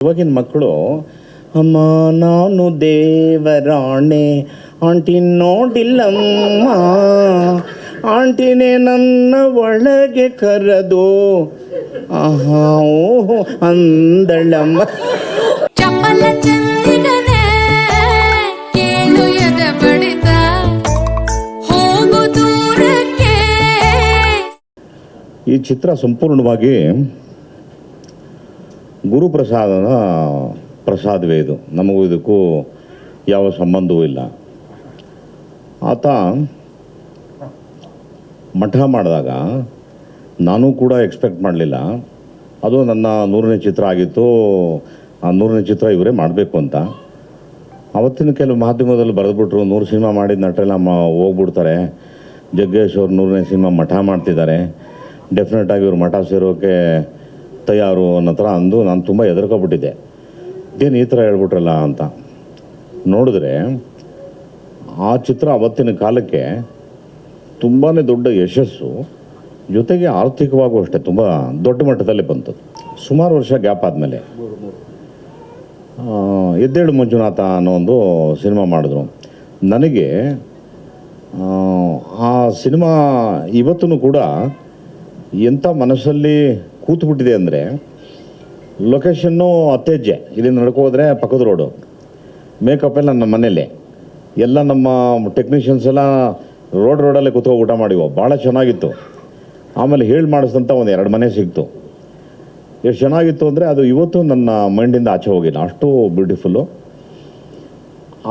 ಇವಾಗಿನ ಮಕ್ಕಳು ಅಮ್ಮ ನಾನು ದೇವರಾಣೆ ಆಂಟಿ ನೋಡಿಲ್ಲಮ್ಮ ಆಂಟಿನೇ ನನ್ನ ಒಳಗೆ ಕರೆದು. ಆಹಾ ಓಹೋ ಅಂದಳಮ್ಮ. ಈ ಚಿತ್ರ ಸಂಪೂರ್ಣವಾಗಿ ಗುರುಪ್ರಸಾದನ ಪ್ರಸಾದವೇ ಇದು. ನಮಗೂ ಇದಕ್ಕೂ ಯಾವ ಸಂಬಂಧವೂ ಇಲ್ಲ. ಆತ ಮಠ ಮಾಡಿದಾಗ ನಾನು ಕೂಡ ಎಕ್ಸ್ಪೆಕ್ಟ್ ಮಾಡಲಿಲ್ಲ. ಅದು ನನ್ನ ನೂರನೇ ಚಿತ್ರ ಆಗಿತ್ತು. ಆ ನೂರನೇ ಚಿತ್ರ ಇವರೇ ಮಾಡಬೇಕು ಅಂತ. ಅವತ್ತಿನ ಕೆಲವು ಮಾಧ್ಯಮದಲ್ಲಿ ಬರೆದ್ಬಿಟ್ರು, ನೂರು ಸಿನಿಮಾ ಮಾಡಿದ ನಟರೆಲ್ಲ ಹೋಗ್ಬಿಡ್ತಾರೆ. ಜಗ್ಗೇಶ್ ಅವ್ರು ನೂರನೇ ಸಿನಿಮಾ ಮಠ ಮಾಡ್ತಿದ್ದಾರೆ. ಡೆಫಿನೆಟಾಗಿ ಇವರು ಮಠ ಸೇರೋಕೆ ತಯಾರು ಅನ್ನೋ ಥರ ಅಂದು ನಾನು ತುಂಬ ಹೆದರ್ಕೊಬಿಟ್ಟಿದ್ದೆ. ಏನು ಈ ಥರ ಹೇಳ್ಬಿಟ್ರಲ್ಲ ಅಂತ. ನೋಡಿದ್ರೆ ಆ ಚಿತ್ರ ಅವತ್ತಿನ ಕಾಲಕ್ಕೆ ತುಂಬಾ ದೊಡ್ಡ ಯಶಸ್ಸು ಜೊತೆಗೆ ಆರ್ಥಿಕವಾಗೂ ಅಷ್ಟೇ ತುಂಬ ದೊಡ್ಡ ಮಟ್ಟದಲ್ಲಿ ಬಂತು. ಸುಮಾರು ವರ್ಷ ಗ್ಯಾಪ್ ಆದಮೇಲೆ. ಎದ್ದೇಳು ಮಂಜುನಾಥ ಅನ್ನೋ ಒಂದು ಸಿನಿಮಾ ಮಾಡಿದ್ರು. ನನಗೆ ಆ, ಸಿನಿಮಾ ಇವತ್ತೂ ಕೂಡ ಎಂಥ ಮನಸ್ಸಲ್ಲಿ ಕೂತ್ಬಿಟ್ಟಿದೆ ಅಂದರೆ ಲೊಕೇಶನ್ನು ಅತ್ತೆಜ್ಜೆ ಇಲ್ಲಿ ನಡ್ಕೋದ್ರೆ ಪಕ್ಕದ ರೋಡು ಮೇಕಪ್ ಎಲ್ಲ ನಮ್ಮ ಮನೇಲಿ ಎಲ್ಲ ನಮ್ಮ ಟೆಕ್ನಿಷಿಯನ್ಸ್ ಎಲ್ಲ ರೋಡ್ ರೋಡಲ್ಲೇ ಕೂತ್ಕೋ ಊಟ ಮಾಡಿವು ಭಾಳ ಚೆನ್ನಾಗಿತ್ತು. ಆಮೇಲೆ ಹೇಳಿ ಮಾಡಿಸಿದಂಥ ಒಂದು ಎರಡು ಮನೆ ಸಿಕ್ತು. ಎಷ್ಟು ಚೆನ್ನಾಗಿತ್ತು ಅಂದರೆ ಅದು ಇವತ್ತು ನನ್ನ ಮೈಂಡಿಂದ ಆಚೆ ಹೋಗಿಲ್ಲ ಅಷ್ಟು ಬ್ಯೂಟಿಫುಲ್ಲು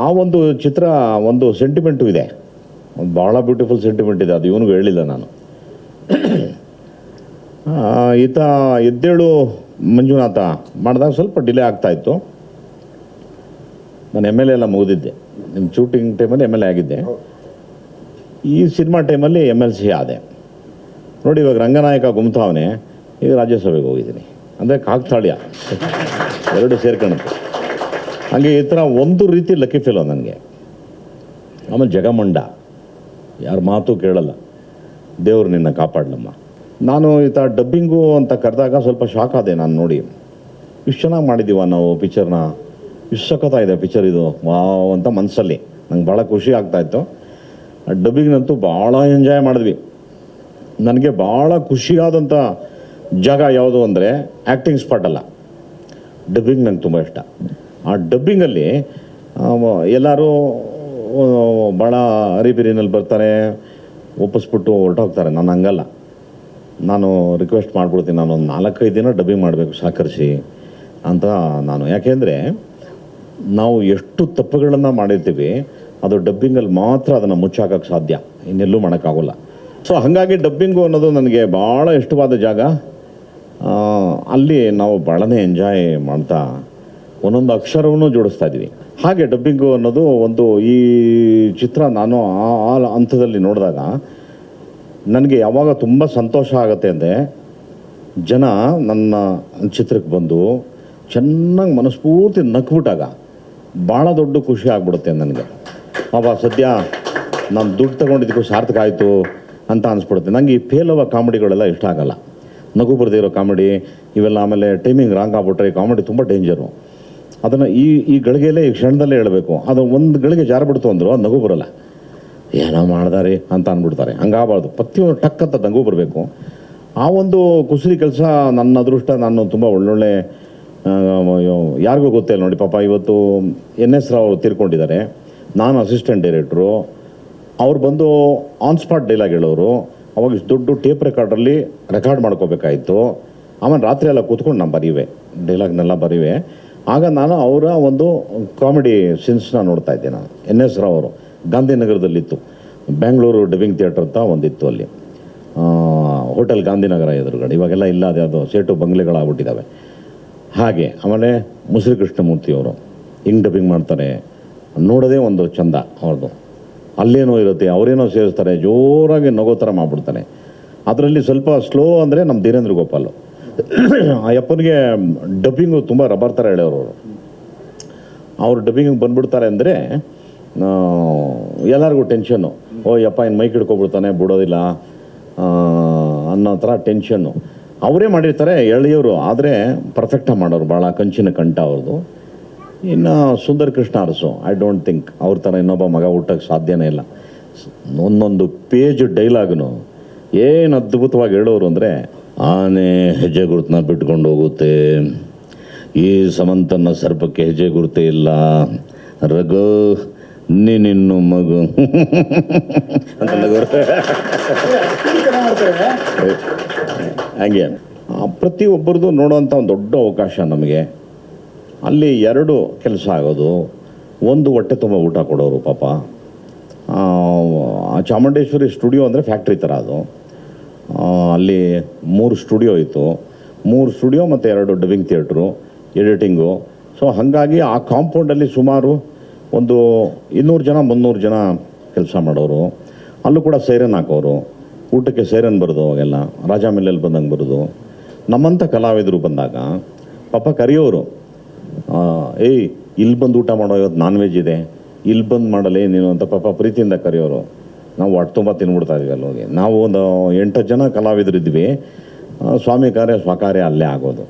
ಆ ಒಂದು ಚಿತ್ರ, ಒಂದು ಸೆಂಟಿಮೆಂಟು ಇದೆ. ಒಂದು ಭಾಳ ಬ್ಯೂಟಿಫುಲ್ ಸೆಂಟಿಮೆಂಟ್ ಇದೆ. ಅದು ಇವನಿಗೂ ಹೇಳಿಲ್ಲ ನಾನು. ಈತ ಎದ್ದೇಳು ಮಂಜುನಾಥ. ಮಾಡಿದಾಗ ಸ್ವಲ್ಪ ಡಿಲೇ ಆಗ್ತಾಯಿತ್ತು ನಾನು ಎಂ ಎಲ್ ಎ ಎಲ್ಲ ಮುಗಿದಿದ್ದೆ. ನಿಮ್ಮ ಶೂಟಿಂಗ್ ಟೈಮಲ್ಲಿ ಎಂ ಎಲ್ ಎ ಆಗಿದ್ದೆ. ಈ ಸಿನಿಮಾ ಟೈಮಲ್ಲಿ ಎಂ ಎಲ್ ಸಿ ಆದೆ. ನೋಡಿ, ಇವಾಗ ರಂಗನಾಯಕ ಗುಮ್ತಾವನೆ ಈಗ ರಾಜ್ಯಸಭೆಗೆ ಹೋಗಿದ್ದೀನಿ. ಅಂದರೆ ಕಾಕ್ತಾಳ್ಯ. ಎರಡು ಸೇರ್ಕೊಳ್ಳುತ್ತೆ ಹಾಗೆ ಈ ಥರ ಒಂದು ರೀತಿ ಲಕ್ಕಿ ಫೀಲೋ ನನಗೆ. ಆಮೇಲೆ ಜಗಮಂಡ. ಯಾರ ಮಾತು ಕೇಳಲ್ಲ. ದೇವರು ನಿನ್ನ ಕಾಪಾಡಲಮ್ಮ. ನಾನು ಈ ಥರ ಡಬ್ಬಿಂಗು ಅಂತ ಕರೆದಾಗ ಸ್ವಲ್ಪ ಶಾಕ್ ಆದೆ ನಾನು ನೋಡಿ. ಇಷ್ಟು ಚೆನ್ನಾಗಿ ಮಾಡಿದ್ದೀವ ನಾವು ಪಿಕ್ಚರ್ನ ಇಷ್ಟು ಇದೆ ಪಿಕ್ಚರ್ ಇದು. ವಾವ್ ಅಂತ ಮನಸ್ಸಲ್ಲಿ ನಂಗೆ ಭಾಳ ಖುಷಿ ಆಗ್ತಾಯಿತ್ತು ಡಬ್ಬಿಂಗ್ನಂತೂ ಭಾಳ ಎಂಜಾಯ್ ಮಾಡಿದ್ವಿ. ನನಗೆ ಭಾಳ ಖುಷಿಯಾದಂಥ ಜಾಗ ಯಾವುದು ಅಂದರೆ ಆ್ಯಕ್ಟಿಂಗ್ ಸ್ಪಾಟ್ ಅಲ್ಲ. ಡಬ್ಬಿಂಗ್ ನಂಗೆ ತುಂಬ ಇಷ್ಟ. ಆ ಡಬ್ಬಿಂಗಲ್ಲಿ ಎಲ್ಲರೂ ಭಾಳ ಅರಿಬಿರಿನಲ್ಲಿ ಬರ್ತಾರೆ, ಒಪ್ಪಿಸ್ಬಿಟ್ಟು ಹೊರಟೋಗ್ತಾರೆ. ನಾನು ಹಂಗಲ್ಲ. ನಾನು ರಿಕ್ವೆಸ್ಟ್ ಮಾಡ್ಬಿಡ್ತೀನಿ ನಾನು ಒಂದು ನಾಲ್ಕೈದು ದಿನ ಡಬ್ಬಿಂಗ್ ಮಾಡಬೇಕು ಸಹಕರಿಸಿ ಅಂತ ನಾನು. ಯಾಕೆಂದರೆ ನಾವು ಎಷ್ಟು ತಪ್ಪುಗಳನ್ನು ಮಾಡಿರ್ತೀವಿ, ಅದು ಡಬ್ಬಿಂಗಲ್ಲಿ ಮಾತ್ರ ಅದನ್ನು ಮುಚ್ಚಾಕಕ್ಕೆ ಸಾಧ್ಯ. ಇನ್ನೆಲ್ಲೂ ಮಾಡೋಕ್ಕಾಗೋಲ್ಲ. ಸೊ ಹಾಗಾಗಿ ಡಬ್ಬಿಂಗು ಅನ್ನೋದು ನನಗೆ ಭಾಳ ಇಷ್ಟವಾದ ಜಾಗ. ಅಲ್ಲಿ ನಾವು ಭಾಳನೇ ಎಂಜಾಯ್ ಮಾಡ್ತಾ ಒಂದೊಂದು ಅಕ್ಷರವನ್ನು ಜೋಡಿಸ್ತಾ ಇದ್ವಿ ಹಾಗೆ ಡಬ್ಬಿಂಗು ಅನ್ನೋದು ಒಂದು ಈ ಚಿತ್ರ ನಾನು ಆ ಹಂತದಲ್ಲಿ ನೋಡಿದಾಗ ನನಗೆ ಯಾವಾಗ ತುಂಬ ಸಂತೋಷ ಆಗುತ್ತೆ ಅಂದರೆ ಜನ ನನ್ನ ಚಿತ್ರಕ್ಕೆ ಬಂದು ಚೆನ್ನಾಗಿ ಮನಸ್ಫೂರ್ತಿ ನಕ್ಬಿಟ್ಟಾಗ ಭಾಳ ದೊಡ್ಡ ಖುಷಿ ಆಗ್ಬಿಡುತ್ತೆ ನನಗೆ. ಅವ ಸದ್ಯ ನಾನು ದುಡ್ಡು ತಗೊಂಡಿದ್ದಕ್ಕೂ ಸಾರ್ಥಕ ಆಯಿತು ಅಂತ ಅನಿಸ್ಬಿಡುತ್ತೆ. ನನಗೆ ಈ ಫೇಲವ ಕಾಮಿಡಿಗಳೆಲ್ಲ ಇಷ್ಟ ಆಗಲ್ಲ. ನಗು ಬರ್ದಿರೋ ಕಾಮಿಡಿ, ಇವೆಲ್ಲ ಆಮೇಲೆ ಟೈಮಿಂಗ್ ರಾಂಗ್ ಆಗ್ಬಿಟ್ರೆ ಈ ಕಾಮಿಡಿ ತುಂಬ ಡೇಂಜರು ಅದನ್ನು ಈ ಈ ಗಳಿಗೆಯಲ್ಲೇ ಈ ಕ್ಷಣದಲ್ಲೇ ಹೇಳಬೇಕು. ಅದು ಒಂದು ಗಳಿಗೆ ಜಾರಬಿಡ್ತು ಅಂದರು ಅದು ನಗು ಬರೋಲ್ಲ. ಏನೋ ಮಾಡ್ದಾರೆ ಅಂತ ಅಂದ್ಬಿಡ್ತಾರೆ. ಹಂಗಾಗಬಾರ್ದು. ಪ್ರತಿಯೊಂದು ಟಕ್ ಅಂತ ದಂಗು ಬರಬೇಕು. ಆ ಒಂದು ಕುಸರಿ ಕೆಲಸ ನನ್ನ ಅದೃಷ್ಟ, ನಾನು ತುಂಬ ಒಳ್ಳೊಳ್ಳೆ ಯಾರಿಗೂ ಗೊತ್ತಿಲ್ಲ ನೋಡಿ, ಪಾಪ ಇವತ್ತು ಎನ್ ಎಸ್ ರಾವ್ ಅವರು ತೀರ್ಕೊಂಡಿದ್ದಾರೆ. ನಾನು ಅಸಿಸ್ಟೆಂಟ್ ಡೈರೆಕ್ಟ್ರು ಅವ್ರು ಬಂದು ಆನ್ ಸ್ಪಾಟ್ ಡೈಲಾಗ್ ಹೇಳೋರು. ಅವಾಗ ಇಷ್ಟು ದೊಡ್ಡ ಟೇಪ್ ರೆಕಾರ್ಡಲ್ಲಿ ರೆಕಾರ್ಡ್ ಮಾಡ್ಕೋಬೇಕಾಯಿತು. ಆಮೇಲೆ ರಾತ್ರಿ ಎಲ್ಲ ಕೂತ್ಕೊಂಡು ನಾನು ಬರೀವೆ. ಡೈಲಾಗ್ನೆಲ್ಲ ಬರೀವೆ. ಆಗ ನಾನು ಅವರ ಒಂದು ಕಾಮಿಡಿ ಸೀನ್ಸ್ನ ನೋಡ್ತಾ ಇದ್ದೆ ನಾನು. ಎನ್ ಎಸ್ ರಾವ್ ಅವರು. ಗಾಂಧಿನಗರದಲ್ಲಿತ್ತು. ಬೆಂಗಳೂರು ಡಬ್ಬಿಂಗ್ ಥಿಯೇಟರ್ ಅಂತ ಒಂದಿತ್ತು ಅಲ್ಲಿ. ಹೋಟೆಲ್ ಗಾಂಧಿನಗರ ಎದುರುಗಡೆ. ಇವಾಗೆಲ್ಲ ಇಲ್ಲ ಅದ್ಯಾವುದೋ ಸೇಟು ಬಂಗ್ಲೆಗಳಾಗ್ಬಿಟ್ಟಿದ್ದಾವೆ ಹಾಗೆ ಆಮೇಲೆ ಮುಸುರಿ ಕೃಷ್ಣಮೂರ್ತಿಯವರು ಹಿಂಗೆ ಡಬ್ಬಿಂಗ್ ಮಾಡ್ತಾರೆ ನೋಡೋದೇ ಒಂದು ಚಂದ ಅವ್ರದ್ದು. ಅಲ್ಲೇನೋ ಇರುತ್ತೆ, ಅವರೇನೋ ಸೇರಿಸ್ತಾರೆ, ಜೋರಾಗಿ ನಗೋ ಥರ ಮಾಡ್ಬಿಡ್ತಾನೆ. ಅದರಲ್ಲಿ ಸ್ವಲ್ಪ ಸ್ಲೋ ಅಂದರೆ ನಮ್ಮ ಧೀರೇಂದ್ರ ಗೋಪಾಲ್. ಆ ಯಪ್ಪನಿಗೆ ಡಬ್ಬಿಂಗು ತುಂಬ ರಬ್ಬರ್ ಥರ ಹೇಳೋರು ಅವರು. ಅವ್ರು ಡಬ್ಬಿಂಗ್ ಬಂದ್ಬಿಡ್ತಾರೆ ಅಂದರೆ ಎಲ್ಲರಿಗೂ ಟೆನ್ಷನ್ನು ಓ, ಯಪ್ಪ ಇನ್ನು ಮೈಕ್ ಹಿಡ್ಕೊಬಿಡ್ತಾನೆ, ಬಿಡೋದಿಲ್ಲ. ಅನ್ನೋ ಥರ ಟೆನ್ಷನ್ನು ಅವರೇ ಮಾಡಿರ್ತಾರೆ ಎಳೆಯವರು ಆದರೆ ಪರ್ಫೆಕ್ಟಾಗಿ ಮಾಡೋರು ಭಾಳ ಕಂಚಿನ ಕಂಠ ಅವ್ರದ್ದು ಇನ್ನು Sundar Krishna Arasu I don't think ಅವ್ರ ಥರ ಇನ್ನೊಬ್ಬ ಮಗ ಹುಟ್ಟಕ್ಕೆ ಸಾಧ್ಯನೇ ಇಲ್ಲ. ಒಂದೊಂದು ಪೇಜ್ ಡೈಲಾಗ್ನು ಏನು ಅದ್ಭುತವಾಗಿ ಹೇಳೋರು ಅಂದರೆ, ಆನೆ ಹೆಜ್ಜೆ ಗುರುತನ್ನ ಬಿಟ್ಕೊಂಡು ಹೋಗುತ್ತೆ. ಈ ಸಮಂತನ ಸರ್ಪಕ್ಕೆ ಹೆಜ್ಜೆ ಗುರುತೇ ಇಲ್ಲ. ರಘು ನೀನಿನ್ನು ಮಗು. ಅಂತ ನಗೋರು. ಹಂಗೆ. ಪ್ರತಿಯೊಬ್ಬರದು ನೋಡುವಂಥ ಒಂದು ದೊಡ್ಡ ಅವಕಾಶ ನಮಗೆ. ಅಲ್ಲಿ ಎರಡು ಕೆಲಸ ಆಗೋದು. ಒಂದು ಹೊಟ್ಟೆ ತುಂಬ ಊಟ ಕೊಡೋರು ಪಾಪ. ಚಾಮುಂಡೇಶ್ವರಿ ಸ್ಟುಡಿಯೋ ಅಂದರೆ ಫ್ಯಾಕ್ಟ್ರಿ ಥರ ಅದು. ಅಲ್ಲಿ ಮೂರು ಸ್ಟುಡಿಯೋ ಇತ್ತು. ಮೂರು ಸ್ಟುಡಿಯೋ ಮತ್ತು ಎರಡು ಡಬ್ಬಿಂಗ್ ಥಿಯೇಟ್ರು ಎಡಿಟಿಂಗು. ಸೊ ಹಾಗಾಗಿ ಆ ಕಾಂಪೌಂಡಲ್ಲಿ ಸುಮಾರು ಒಂದು ಇನ್ನೂರು ಜನ, ಮುನ್ನೂರು ಜನ ಕೆಲಸ ಮಾಡೋರು. ಅಲ್ಲೂ ಕೂಡ ಸೈರನ್ ಹಾಕೋರು. ಊಟಕ್ಕೆ ಸೈರನ್ ಬರೋದು ಅವಾಗೆಲ್ಲ. ರಾಜ ಮಿಲ್ಲಲ್ಲಿ ಬಂದಂಗೆ ಬರೋದು. ನಮ್ಮಂಥ ಕಲಾವಿದರು ಬಂದಾಗ, ಪಾಪ ಕರೆಯೋರು. ಏಯ್, ಇಲ್ಲಿ ಬಂದು ಊಟ ಮಾಡೋ ಇವತ್ತು ನಾನ್ ವೆಜ್ ಇದೆ. ಇಲ್ಲಿ ಬಂದು ಮಾಡಲೇ ನೀನು ಅಂತ ಪಾಪ ಪ್ರೀತಿಯಿಂದ ಕರೆಯೋರು. ನಾವು ಹೊಟ್ಟೆ ತುಂಬ ತಿನ್ಬಿಡ್ತಾ ಇದ್ವಿ ಅಲ್ಲಿ ಹೋಗಿ ನಾವು ಒಂದು ಎಂಟು ಜನ ಕಲಾವಿದರಿದ್ವಿ ಇದ್ದೀವಿ ಸ್ವಾಮಿ ಕಾರ್ಯ, ಸ್ವಕಾರ್ಯ ಅಲ್ಲೇ ಆಗೋದು.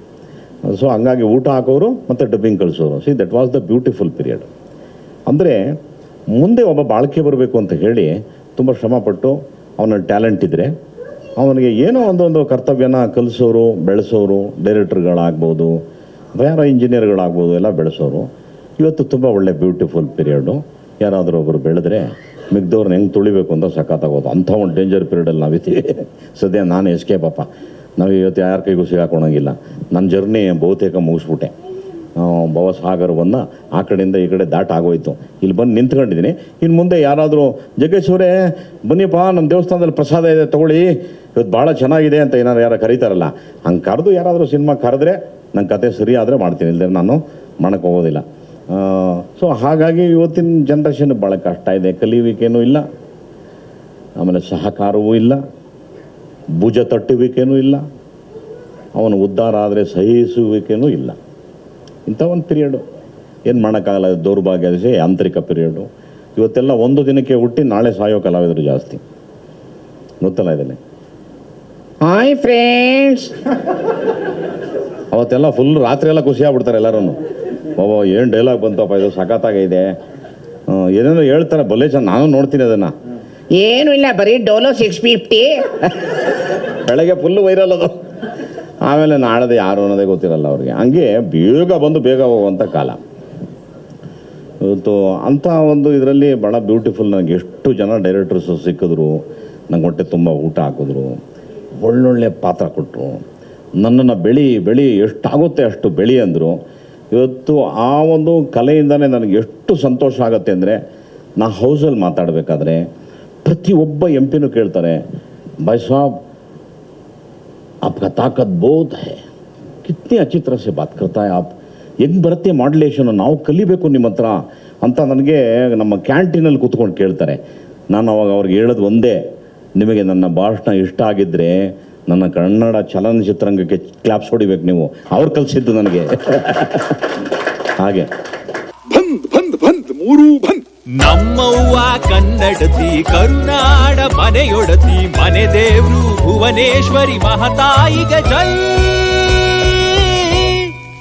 ಸೊ, ಹಂಗಾಗಿ ಊಟ ಹಾಕೋರು ಮತ್ತು dubbing ಕಳಿಸೋರು. See that was the beautiful period ಅಂದರೆ ಮುಂದೆ ಒಬ್ಬ ಬಾಳಿಕೆ ಬರಬೇಕು ಅಂತ ಹೇಳಿ ತುಂಬ ಶ್ರಮಪಟ್ಟು ಅವನ ಟ್ಯಾಲೆಂಟ್ ಇದ್ದರೆ ಅವನಿಗೆ ಏನೋ ಒಂದೊಂದು ಕರ್ತವ್ಯನ ಕಲಿಸೋರು, ಬೆಳೆಸೋರು, ಡೈರೆಕ್ಟರ್ಗಳಾಗ್ಬೋದು ಬೇರೆ ಯಾರೋ ಇಂಜಿನಿಯರ್ಗಳಾಗ್ಬೋದು ಎಲ್ಲ ಬೆಳೆಸೋರು. ಇವತ್ತು ತುಂಬ ಒಳ್ಳೆ ಬ್ಯೂಟಿಫುಲ್ ಪೀರಿಯಡು. ಯಾರಾದರೂ ಒಬ್ಬರು ಬೆಳೆದ್ರೆ ಮಿಗ್ದವ್ರನ್ನ ಹೆಂಗೆ ತುಳಿಬೇಕು ಅಂತ ಸಖತ್ತಾಗೋದು. ಅಂಥ ಒಂದು ಡೇಂಜರ್ ಪೀರಿಯಡಲ್ಲಿ ನಾವಿದ್ದೀವಿ. ಸದ್ಯ ನಾನು ಎಸ್ಕೆ ಪಾಪ ನಾವು ಇವತ್ತು ಯಾರ ಕೈಗೂ ಸಿಗಾಕೊಳಂಗಿಲ್ಲ ನನ್ನ ಜರ್ನಿ ಬಹುತೇಕ ಮುಗಿಸ್ಬಿಟ್ಟೆ. ಭವಸಾಗರವನ್ನು ಆ ಕಡೆಯಿಂದ ಈ ಕಡೆ ದಾಟ ಆಗೋಯ್ತು ಇಲ್ಲಿ ಬಂದು ನಿಂತ್ಕೊಂಡಿದ್ದೀನಿ. ಇನ್ನು ಮುಂದೆ ಯಾರಾದರೂ, ಜಗ್ಗೇಶ್ವರೇ, ಬನ್ನಿಪ್ಪ ನಮ್ಮ ದೇವಸ್ಥಾನದಲ್ಲಿ ಪ್ರಸಾದ ಇದೆ, ತಗೊಳ್ಳಿ. ಇವತ್ತು ಭಾಳ ಚೆನ್ನಾಗಿದೆ ಅಂತ ಏನಾರು ಯಾರು ಕರೀತಾರಲ್ಲ, ಹಂಗೆ ಕರೆದು ಯಾರಾದರೂ ಸಿನಿಮಾ ಕರೆದ್ರೆ ನನ್ನ ಕತೆ ಸರಿ ಆದರೆ ಮಾಡ್ತೀನಿ. ಇಲ್ಲದೆ ನಾನು ಮಾಡೋಕ್ಕೆ ಹೋಗೋದಿಲ್ಲ. ಸೊ ಹಾಗಾಗಿ ಇವತ್ತಿನ ಜನ್ರೇಷನ್ ಭಾಳ ಕಷ್ಟ ಇದೆ. ಕಲಿಯುವಿಕೆನೂ ಇಲ್ಲ. ಆಮೇಲೆ ಸಹಕಾರವೂ ಇಲ್ಲ. ಭುಜ ತಟ್ಟುವಿಕೆನೂ ಇಲ್ಲ. ಅವನು ಉದ್ಧಾರ ಆದರೆ ಸಹಿಸುವಿಕೆನೂ ಇಲ್ಲ. ಇಂಥ ಒಂದು ಪಿರಿಯಡು ಏನು ಮಾಡೋಕ್ಕಾಗಲ್ಲ ದೌರ್ಭಾಗ್ಯ ಇದೆ ಯಾಂತ್ರಿಕ ಪೀರಿಯಡು ಇವತ್ತೆಲ್ಲ ಒಂದು ದಿನಕ್ಕೆ ಹುಟ್ಟಿ ನಾಳೆ ಸಾಯೋ ಕಲಾವಿದರು ಜಾಸ್ತಿ. ಗೊತ್ತಲ್ಲ ಇದರಲ್ಲಿ ಹಾಯ್ ಫ್ರೆಂಡ್ಸ್ ಅವತ್ತೆಲ್ಲ ಫುಲ್ ರಾತ್ರಿ ಎಲ್ಲ ಖುಷಿ ಆಗ್ಬಿಡ್ತಾರೆ ಎಲ್ಲರೂ ಬಾಬಾ ಏನು ಡೈಲಾಗ್ ಬಂತಪ್ಪ ಇದು ಸಖತ್ತಾಗೈದೆ ಏನೇನೋ ಹೇಳ್ತಾರೆ ಬಲ್ಲೆ ನಾನು ನೋಡ್ತೀನಿ ಅದನ್ನು. ಏನು ಇಲ್ಲ ಬರೀ ಡೋಲೋ ಸಿಕ್ಸ್ ಫಿಫ್ಟಿ ಬೆಳಗ್ಗೆ ಫುಲ್ಲು ವೈರಲ್ ಅದು. ಆಮೇಲೆ ನಾಳೆದು ಯಾರು ಅನ್ನೋದೇ ಗೊತ್ತಿರಲ್ಲ ಅವ್ರಿಗೆ. ಹಂಗೆ ಬೇಗ ಬಂದು ಬೇಗ ಹೋಗುವಂಥ ಕಾಲ. ಇವತ್ತು ಅಂಥ ಒಂದು ಇದರಲ್ಲಿ ಭಾಳ ಬ್ಯೂಟಿಫುಲ್ ನನಗೆ ಎಷ್ಟು ಜನ ಡೈರೆಕ್ಟರ್ಸ್ ಸಿಕ್ಕಿದ್ರು. ನಂಗೆ ಹೊಟ್ಟೆ ತುಂಬ ಊಟ ಹಾಕಿದ್ರು. ಒಳ್ಳೊಳ್ಳೆ ಪಾತ್ರ ಕೊಟ್ಟರು ನನ್ನನ್ನು ಬೆಳಿ ಬೆಳಿ ಎಷ್ಟಾಗುತ್ತೆ ಅಷ್ಟು ಬೆಳಿ ಅಂದರು. ಇವತ್ತು ಆ ಒಂದು ಕಲೆಯಿಂದನೇ ನನಗೆ ಎಷ್ಟು ಸಂತೋಷ ಆಗುತ್ತೆ ಅಂದರೆ ನಾ ಹೌಸಲ್ಲಿ ಮಾತಾಡಬೇಕಾದ್ರೆ ಪ್ರತಿಯೊಬ್ಬ ಎಂ ಪಿನೂ ಕೇಳ್ತಾರೆ ಬೈ ಸಾಬ್ आपका ताकत बहुत है कितनी अच्छी तरह से बात करता है आप ಹೆಂಗೆ ಬರುತ್ತೆ ಮಾಡ್ಯುಲೇಷನ್ ನಾವು ಕಲಿಬೇಕು ನಿಮ್ಮ ಹತ್ರ ಅಂತ ನನಗೆ ನಮ್ಮ ಕ್ಯಾಂಟೀನಲ್ಲಿ ಕೂತ್ಕೊಂಡು ಕೇಳ್ತಾರೆ ನಾನು ಅವಾಗ ಅವ್ರಿಗೆ ಹೇಳೋದು ಒಂದೇ ನಿಮಗೆ ನನ್ನ ಭಾಷಣ ಇಷ್ಟ ಆಗಿದ್ದರೆ ನನ್ನ ಕನ್ನಡ ಚಲನಚಿತ್ರರಂಗಕ್ಕೆ ಕ್ಲಾಪ್ಸ್ ಹೊಡಿಬೇಕು ನೀವು ಅವ್ರು ಕಲಿಸಿದ್ದು ನನಗೆ ಹಾಗೆ ಬಂದ್ ಬಂದ್ ಬಂದ್ ಮೂರೂ ಬಂದ್ ನಮ್ಮವ್ವ ಕನ್ನಡತಿ ಕರುನಾಡ ಮನೆಯೊಡತಿ ಮನೆ ದೇವ್ರು ಭುವನೇಶ್ವರಿ ಮಹತಾಯಿಗ ಜೈ.